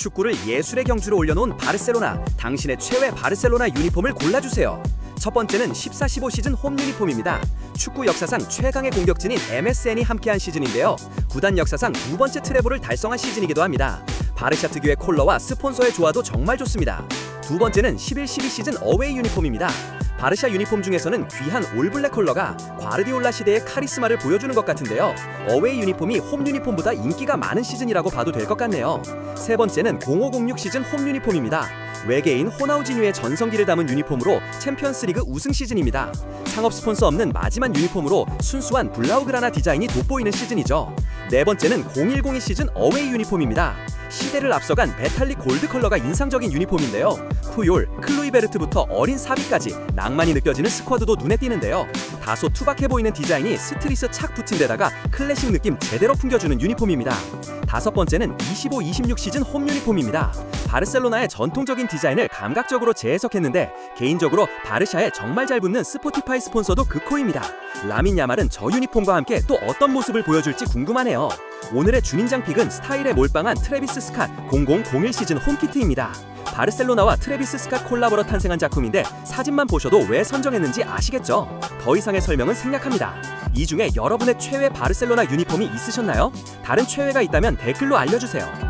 축구를 예술의 경주로 올려놓은 바르셀로나 당신의 최애 바르셀로나 유니폼을 골라주세요. 첫 번째는 14-15 시즌 홈 유니폼입니다. 축구 역사상 최강의 공격진인 MSN이 함께한 시즌인데요. 구단 역사상 두 번째 트래블을 달성한 시즌이기도 합니다. 바르샤 특유의 콜러와 스폰서의 조화도 정말 좋습니다. 두 번째는 11-12 시즌 어웨이 유니폼입니다. 바르샤 유니폼 중에서는 귀한 올블랙 컬러가 과르디올라 시대의 카리스마를 보여주는 것 같은데요. 어웨이 유니폼이 홈 유니폼보다 인기가 많은 시즌이라고 봐도 될 것 같네요. 세 번째는 0506 시즌 홈 유니폼입니다. 외계인 호나우지뉴의 전성기를 담은 유니폼으로 챔피언스리그 우승 시즌입니다. 상업 스폰서 없는 마지막 유니폼으로 순수한 블라우그라나 디자인이 돋보이는 시즌이죠. 네 번째는 0102 시즌 어웨이 유니폼입니다. 시대를 앞서간 메탈릭 골드 컬러가 인상적인 유니폼인데요. 푸율, 클루이베르트부터 어린 사비까지 낭만이 느껴지는 스쿼드도 눈에 띄는데요. 다소 투박해 보이는 디자인이 스트리스 착 붙인 데다가 클래식 느낌 제대로 풍겨주는 유니폼입니다. 다섯 번째는 25-26 시즌 홈 유니폼입니다. 바르셀로나의 전통적인 디자인을 감각적으로 재해석했는데 개인적으로 바르샤에 정말 잘 붙는 스포티파이 스폰서도 극호입니다. 라민 야말은 저 유니폼과 함께 또 어떤 모습을 보여줄지 궁금하네요. 오늘의 주민장 픽은 스타일에 몰빵한 트래비스 스캇 0001 시즌 홈키트입니다. 바르셀로나와 트래비스 스캇 콜라보로 탄생한 작품인데 사진만 보셔도 왜 선정했는지 아시겠죠? 더 이상의 설명은 생략합니다. 이 중에 여러분의 최애 바르셀로나 유니폼이 있으셨나요? 다른 최애가 있다면 댓글로 알려주세요.